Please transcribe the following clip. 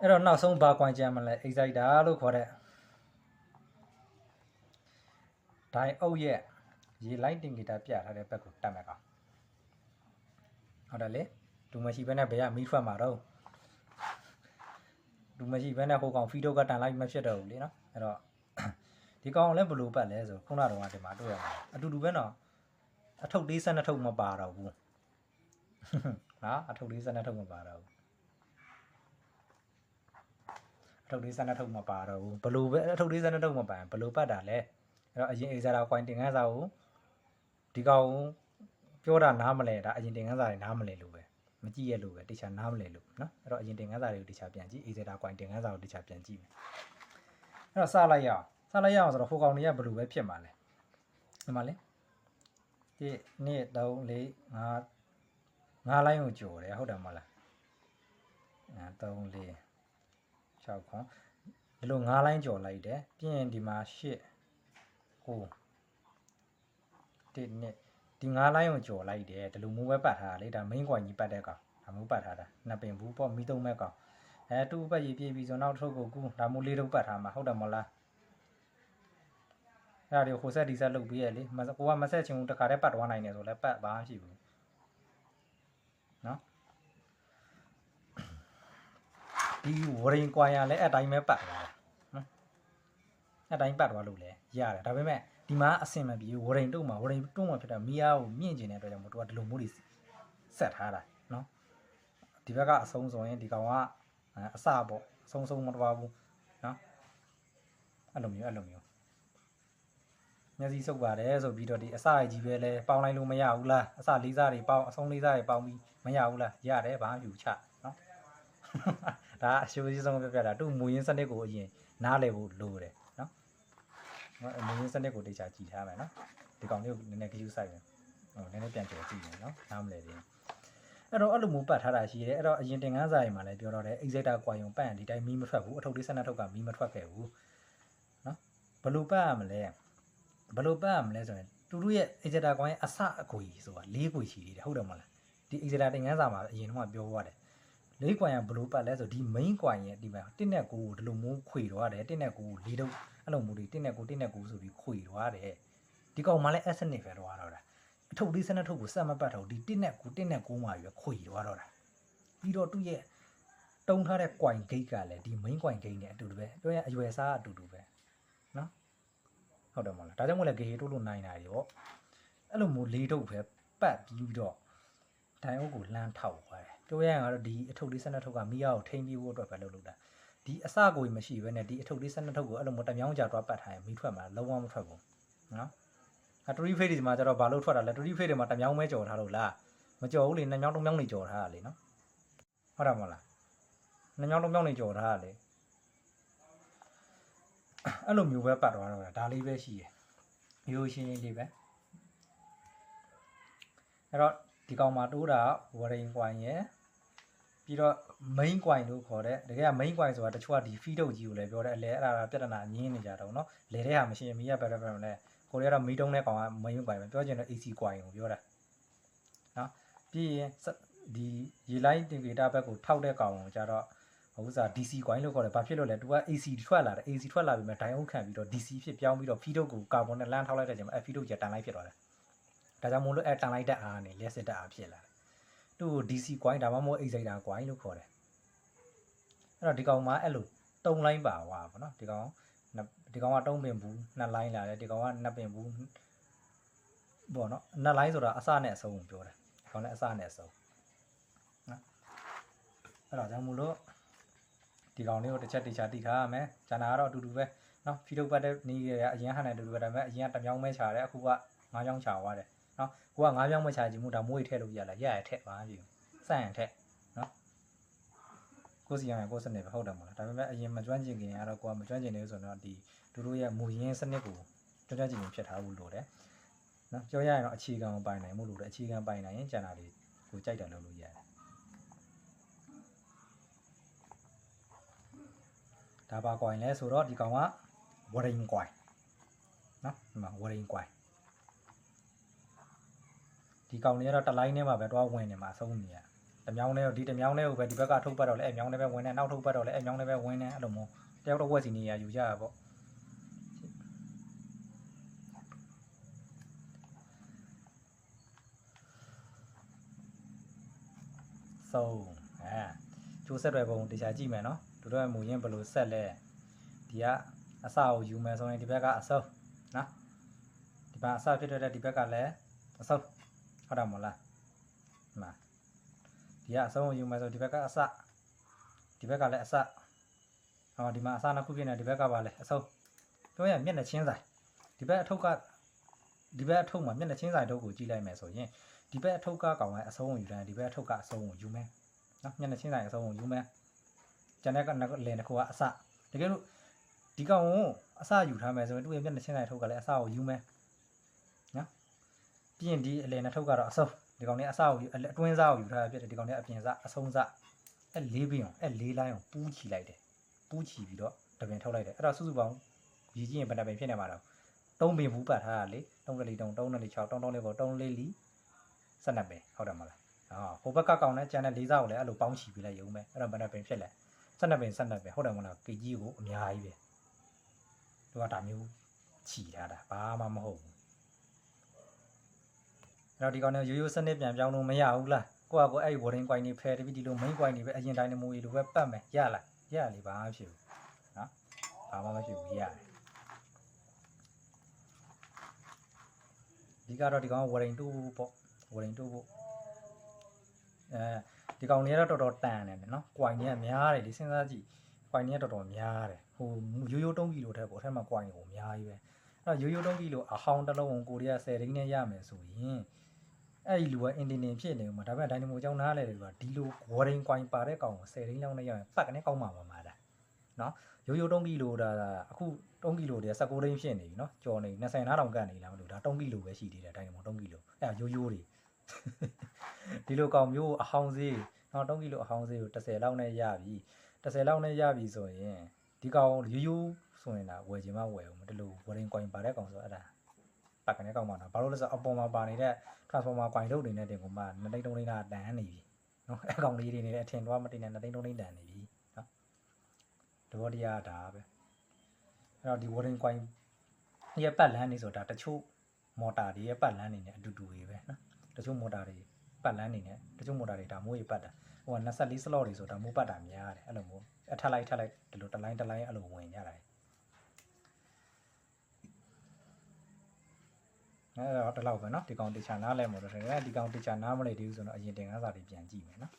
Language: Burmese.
အဲ့တော့နောက်ဆုံးဘာကွန်ကြမ်းမလဲ exciter လို့ခေါ်တဲ့ဒိုင်အုပ်ရဲ့ရေ light indicator ပြထားတဲ့ဘက်ကိုတက်မယ်ကောင်ဟုတ်တယ်လေလူမရှိဘဲနဲ့ဘယ်ကမီးထွက်မှာတော့လူမရှိဘဲနဲ့ဟိုကောင်ဖီတိုကတန်လိုက်မဖြစ်တော့ဘူးလေနော်အဲ့တော့ဒီကောင်လည်းဘယ်လိုပတ်လဲဆိုခုနကတော့ဒီမှာတွေ့ရမှာအတူတူပဲနော်အထုပ်လေး12ထုပ်မပါတော့ဘူးနော်အထုပ်လေး12ထုပ်မပါတော့ဘူး အထုပ်လေးစနထုပ်မပါတော့ဘူးဘလို့ပဲအထုပ်လေးစနထုပ်မပါရင်ဘလို့ပတ်တာလဲအဲ့တော့အရင်အေဇာတာကွိုင်တင်ခန်းစာကိုဒီကောင်ပြောတာနားမလဲဒါအရင်တင်ခန်းစာတွေနားမလဲလို့ပဲမကြည့်ရလို့ပဲတခြားနားမလဲလို့နော်အဲ့တော့အရင်တင်ခန်းစာတွေကိုတခြားပြန်ကြည့်အေဇာတာကွိုင်တင်ခန်းစာကိုတခြားပြန်ကြည့်မယ်အဲ့တော့စလိုက်ရအောင်စလိုက်ရအောင်ဆိုတော့ဟိုကောင်တွေကဘလို့ပဲဖြစ်မှာလဲဒီမှာလေဒီနေ့3 4 5 5လိုင်းကိုကြော်တယ်ဟုတ်တယ်မဟုတ်လားအဲ3 4 6ခွန်ဒီလို9လိုင်းကြော်လိုက်တယ်ပြီးရင်ဒီမှာ8 9ဒီနှစ်ဒီ9လိုင်းကိုကြော်လိုက်တယ်ဒီလိုမိုးပဲပတ်ထားတာလေဒါ main ကွန်ကြီးပတ်တဲ့ကောင်ဒါမိုးပတ်ထားတာနှစ်ပင်ဘူးပေါ့မီးသုံးမဲ့ကောင်အဲတူပတ်ရည်ပြေးပြီးဆိုနောက်တစ်ထုပ်ကိုကူဒါမိုးလေးတော့ပတ်ထားမှာဟုတ်တယ်မဟုတ်လားအဲ့ဒါတွေဟိုဆက်ဒီဆက်လုပ်ပြီးရလေမကိုကမဆက်ချင်ဘူးတခါတည်းပတ်သွားနိုင်တယ်ဆိုလဲပတ်ဘာမှမရှိဘူးနော် ဒီဝရင်ကွာရလည်းအတိုင်းပဲပတ်သွားတာနော်အတိုင်းပတ်သွားလို့လည်းရတယ်ဒါပေမဲ့ဒီမှာအဆင်မပြေဝရင်တုံးမှာဝရင်တုံးမှာဖြစ်တာမီးအားကိုမြင့်ကျင်တဲ့အတွက်ကြောင့်မို့သူကဒီလိုမျိုးတွေဆက်ထားတာနော်ဒီဘက်ကအဆုံးဆိုရင်ဒီကောင်ကအစပေါ့အဆုံးဆုံးမတော်ဘူးနော်အဲ့လိုမျိုးအဲ့လိုမျိုးမျက်စိစုပ်ပါတယ်ဆိုပြီးတော့ဒီအစရကြီးပဲလဲပေါင်းလိုက်လို့မရဘူးလားအစလေးစားတွေပေါင်းအဆုံးလေးစားတွေပေါင်းပြီးမရဘူးလားရတယ်ဘာမှမယူချနော် ဒါအရှိုးကြီးဆုံးပြပြတာသူ့မူရင်းစနစ်ကိုအရင်နားလည်ဖို့လိုတယ်နော်။မူရင်းစနစ်ကိုတေချာကြည့်ထားမယ်နော်။ဒီကောင်လေးကိုနည်းနည်းကြည့်ဆိုင်မယ်။ဟိုနည်းနည်းပြန်ကြော်ကြည့်မယ်နော်။နားမလဲသေးဘူး။အဲ့တော့အဲ့လိုမျိုးပတ်ထားတာရှိတယ်။အဲ့တော့အရင်တင်ကန်းစာရင်မှာလည်းပြောတော့တယ် excitor ကွာယုံပတ်ရင်ဒီတိုင်းမီးမထွက်ဘူး။အထုပ်လေး12ထုပ်ကမီးမထွက်ခဲ့ဘူး။နော်။ဘယ်လိုပတ်ရမလဲ။ဘယ်လိုပတ်ရမလဲဆိုရင်တူတူရဲ့ excitor ကွာရင်အစအကွေဆိုတာ၄ကွေရှိသေးတယ်ဟုတ်တယ်မဟုတ်လား။ဒီ excitor တင်ကန်းစာမှာအရင်တော့ပြောသွားတယ်။ လေးကွန်ရဘလို့ပတ်လဲဆိုဒီ main ကွန်ရဒီမှာ1နဲ့9ကိုဒီလိုမျိုးခွေသွားတယ်1နဲ့9ကို၄တော့အဲ့လိုမျိုးတွေ1နဲ့9 1နဲ့9ဆိုပြီးခွေသွားတယ်ဒီကောင်မှလည်း S နဲ့ပဲသွားတော့တာအထုပ်လေးစနထုတ်ကိုစက်မပတ်တော့ဒီ1နဲ့9 1နဲ့9မှာပဲခွေသွားတော့တာပြီးတော့သူ့ရဲ့တုံထားတဲ့ကွန်ဂိတ်ကလည်းဒီ main ကွန်ဂိတ်နဲ့အတူတူပဲပြောရင်အရွယ်စားအတူတူပဲနော်ဟုတ်တယ်မဟုတ်လားဒါကြောင့်မို့လဲဂေဟတိုးလို့နိုင်တာတွေပေါ့အဲ့လိုမျိုးလေးတော့ပဲပတ်ပြီးတော့ဒိုင်အုပ်ကိုလှမ်းထောက်သွားတယ် ပြောရရင်ကတော့ဒီအထုပ်လေး12ထုပ်ကမိအားကိုထိမ့်ပြီးဖို့အတွက်ပဲလုပ်လို့တာဒီအစကိုကြီးမရှိဘဲနဲ့ဒီအထုပ်လေး12ထုပ်ကိုအဲ့လိုမျိုးတမြောင်းကြာတွားပတ်ထားရင်မိထွက်မှာလုံးဝမထွက်ဘူးနော်အတူရီဖေးဒီမှာကျတော့ဘာလို့ထွက်တာလဲတူရီဖေးတွေမှာတမြောင်းမဲကြော်ထားလို့လားမကြော်ဘူးလေနှစ်မြောင်းတစ်မြောင်းနေကြော်ထားတာလေနော်ဟုတ်တယ်မဟုတ်လားနှစ်မြောင်းတစ်မြောင်းနေကြော်ထားတာလေအဲ့လိုမျိုးပဲပတ်သွားတော့တာဒါလေးပဲရှိရယ်ရိုးရှင်းရှင်းလေးပဲအဲ့တော့ဒီကောင်မှာတိုးတာဝရင်ကွိုင်ရယ် ပြီးတော့ main ကွိုင်လို့ခေါ်တဲ့တကယ်က main ကွိုင်ဆိုတာတချို့ကဒီ feed တုပ်ကြီးကိုလည်းပြောတယ်အလဲအဲ့ဒါကပြဿနာညင်းနေကြတော့เนาะလဲတဲ့ဟာမရှိရင်မီးရပဲပဲပဲလဲကိုရီးယားကမီးတုံးတဲ့ကောင်က main ကွိုင်ပဲပြောချင်တော့ AC ကွိုင်ကိုပြောတာเนาะပြီးရင်ဒီရေလိုင်းတင်ကေတာဘက်ကိုထောက်တဲ့ကောင်ကိုကြတော့ဥစ္စာ DC ကွိုင်လို့ခေါ်တယ်ဘာဖြစ်လို့လဲ तू က AC ထွက်လာတယ် AC ထွက်လာပြီးမှဒိုင်အုပ်ခံပြီးတော့ DC ဖြစ်ပြောင်းပြီးတော့ feed တုပ်ကိုကာဗွန်နဲ့လမ်းထောက်လိုက်တဲ့ချိန်မှာအဲ feed တုပ်ကြီးတန်လိုက်ဖြစ်သွားတယ်ဒါကြောင့်မို့လို့အဲတန်လိုက်တဲ့အားကနေလျှက်စစ်တဲ့အားဖြစ်လာတယ် သူ့ကို DC coin ဒါမှမဟုတ် exciter coin လို့ခေါ်တယ်အဲ့တော့ဒီကောင်မှာအဲ့လို၃ line ပါသွားပါတော့ဒီကောင်နှစ်ဒီကောင်က၃ပင်ဘူး2 line လာတယ်ဒီကောင်က2ပင်ဘူးပေါ့နော်2 line ဆိုတာအစနဲ့အဆုံးကိုပြောတယ်ဒီကောင်လည်းအစနဲ့အဆုံးနော်အဲ့တော့ကြောင့်မို့လို့ဒီကောင်လေးကိုတစ်ချက်တစ်ချက်တိထားရမယ်ကျန်တာကတော့အတူတူပဲနော်ဖီထုတ်ပတ်တဲ့နေရအရင်ဟန်တယ်အတူတူပဲဒါပေမဲ့အရင်ကတစ်မြောင်းမဲချာတယ်အခုကငါးချောင်းချာသွားတယ် နော်ကိုကငါးပြောင်းမချခြင်းမို့ဒါမိုးရိထည့်လို့ရလားရရထည့်ပါပြီစန့်ရထည့်နော်ကိုစီရရင်ကိုစနစ်ပဲဟုတ်တယ်မဟုတ်လားဒါပေမဲ့အရင်မကျွမ်းကျင်ခင်ကတော့ကိုကမကျွမ်းကျင်နေဆိုတော့ဒီတို့တို့ရဲ့မူရင်းစနစ်ကိုကျွမ်းကျင်ကျင်ဖြစ်ထားဖို့လိုတယ်နော်ပြောရရင်တော့အခြေခံကိုပိုင်နိုင်မှုလိုတယ်အခြေခံပိုင်နိုင်ရင်ကျန်တာတွေကိုကြိုက်တယ်လို့လို့ရတယ်ဒါပါကွိုင်လဲဆိုတော့ဒီကောင်ကဝရင်ကွိုင်နော်ဒီမှာဝရင်ကွိုင် ဒီကောင်လေးကတော့တစ်လိုင်းထဲမှာပဲတွားဝင်နေမှာအဆုံးနေရတတမြောင်းလေးကိုဒီတမြောင်းလေးကိုပဲဒီဘက်ကထုတ်ပတ်တော့လဲအဲ့မြောင်းလေးပဲဝင်နေနောက်ထုတ်ပတ်တော့လဲအဲ့မြောင်းလေးပဲဝင်နေအဲ့လိုမျိုးတယောက်တော့ဝက်စီနေရယူကြရပေါ့ဆုံးအဲကျိုးဆက်တွေပုံတရားကြည့်မယ်နော်တို့တော့မူရင်းဘယ်လိုဆက်လဲဒီကအစကိုယူမယ်ဆိုရင်ဒီဘက်ကအဆုံးနော်ဒီဘက်အစဖြစ်တဲ့ဒီဘက်ကလည်းအဆုံး ဟုတ်တယ်မဟုတ်လားဒီမှာဒီကအဆုံးကိုယူမယ်ဆိုဒီဘက်ကအစဒီဘက်ကလည်းအစဟောဒီမှာအစနှစ်ခုဖြစ်နေဒီဘက်ကပါလဲအဆုံးပြောရရင်မျက်နှာချင်းဆိုင်ဒီဘက်အထုပ်ကဒီဘက်အထုပ်မှာမျက်နှာချင်းဆိုင်တို့ကိုကြည့်လိုက်မယ်ဆိုရင်ဒီဘက်အထုပ်ကကောင်လိုက်အဆုံးကိုယူတယ်ဒီဘက်အထုပ်ကအဆုံးကိုယူမယ်နော်မျက်နှာချင်းဆိုင်အဆုံးကိုယူမယ်ကျန်တဲ့ကလင်တစ်ခုကအစတကယ်လို့ဒီကောင်ကိုအစယူထားမယ်ဆိုရင်သူ့ရဲ့မျက်နှာချင်းဆိုင်ထုတ်ကလည်းအစကိုယူမယ်နော် ပြီးရင်ဒီအလယ်နှစ်ထုတ်ကတော့အဆုံးဒီကောင်လေးအစကိုယူအတွင်းစားကိုယူထားရဖြစ်တယ်ဒီကောင်လေးအပြင်စားအဆုံးစားအဲ့လေးပင်အောင်အဲ့လေးလိုင်းအောင်ပူးချီလိုက်တယ်ပူးချီပြီးတော့တပင်ထုတ်လိုက်တယ်အဲ့တော့စုစုပေါင်းရည်ကြည့်ရင်ဘယ်နှပင်ဖြစ်နေမှာတော့သုံးပင်ဘူးပတ်ထားတာလေ3ကလေး3 3နဲ့6 3 3လေးပေါ့3လေးလီ12ပင်ဟုတ်တယ်မလားဟောဟိုဘက်ကကောင်နဲ့ကျန်တဲ့လေးစားကိုလည်းအဲ့လိုပေါင်းချီပြီးလိုက်ရုံပဲအဲ့တော့ဘယ်နှပင်ဖြစ်လဲ12ပင်12ပင်ဟုတ်တယ်မလားကေကြီးကိုအများကြီးပဲသူကဒါမျိုးချီထားတာဘာမှမဟုတ်ဘူး အဲ့တော့ဒီကောင်နဲ့ရိုးရိုးစနစ်ပြန်ပြောင်းလို့မရဘူးလားကိုကကိုအဲ့ warning coin နေဖယ်တပြီးဒီလို main coin နေပဲအရင်တိုင်းနမိုးကြီးလိုပဲပတ်မယ်ရလားရလေဘာမှမဖြစ်ဘူးနော်ဘာမှမဖြစ်ဘူးရတယ်ဒီကတော့ဒီကောင်က warning တူပေါ့ warning တူပေါ့အဲဒီကောင်လေးကတော့တော်တော်တန်တယ်နော် coin ကြီးကများတယ်ဒီစဉ်းစားကြည့် coin ကြီးကတော်တော်များတယ်ဟိုရိုးရိုးတုံးကြီးလိုထက်ပေါ့အထက်မှာ coin ကိုအများကြီးပဲအဲ့တော့ရိုးရိုးတုံးကြီးလိုအဟောင်းတစ်လုံးကိုကိုရီးယား10ရင်းနဲ့ရမယ်ဆိုရင် အဲ့ဒီလူကအင်တင်တင်ဖြစ်နေမှာဒါပေမဲ့ဒိုင်နမိုအကြောင်းနားလဲတယ်ကွာဒီလို warning coin ပါတဲ့ကောင်ကို10ရင်းလောက်နဲ့ရရင်ပတ်ကနေကောင်းမှာပါမှာဒါနော်ရိုးရိုးတုံးကြီးလိုဒါအခုတုံးကြီးလိုတည်း19ရင်းဖြစ်နေပြီနော်ကြော်နေ20နားတောင်ကတ်နေလားမလို့ဒါတုံးကြီးလိုပဲရှိသေးတယ်ဒိုင်နမိုတုံးကြီးလိုအဲ့ရိုးရိုးတွေဒီလိုကောင်မျိုးအဟောင်းစေးနော်တုံးကြီးလိုအဟောင်းစေးကို10လောက်နဲ့ရပြီ10လောက်နဲ့ရပြီဆိုရင်ဒီကောင်ရိုးရိုးဆိုရင်ဒါဝယ်ခြင်းမဝယ်ဘူးဒီလို warning coin ပါတဲ့ကောင်ဆိုအဲ့ဒါ ပတ်ကနေကောင်းမှာနော်ဘာလို့လဲဆိုတော့အပေါ်မှာပါနေတဲ့ transformer coin ထုတ်နေတဲ့တင်ကောင်မှ2သိန်း3သိန်းလားတန်နေပြီနော်အဲ့ကောင်လေးတွေနေတဲ့အထင်တော့မတင်နဲ့2သိန်း3သိန်းတန်နေပြီနော်တဘောတရားဒါပဲအဲ့တော့ဒီ warning coin ရဲ့ပတ်လန်းနေဆိုတာတချို့မော်တာတွေရဲ့ပတ်လန်းနေနဲ့အတူတူတွေပဲနော်တချို့မော်တာတွေပတ်လန်းနေနဲ့တချို့မော်တာတွေဒါမိုးတွေပတ်တာဟိုက24 slot တွေဆိုဒါမိုးပတ်တာများတယ်အဲ့လိုမျိုးအထက်လိုက်ထက်လိုက်ဒီလိုတစ်လိုင်းတစ်လိုင်းအဲ့လိုဝင်ကြတာ အဲ့တော့ဒီလောက်ပဲเนาะဒီကောင်တေချာနားလဲမို့လို့ထင်တယ်ဒီကောင်တေချာနားမလဲဒီဘူးဆိုတော့အရင်တင်ကားစာတွေပြန်ကြည့်မယ်เนาะ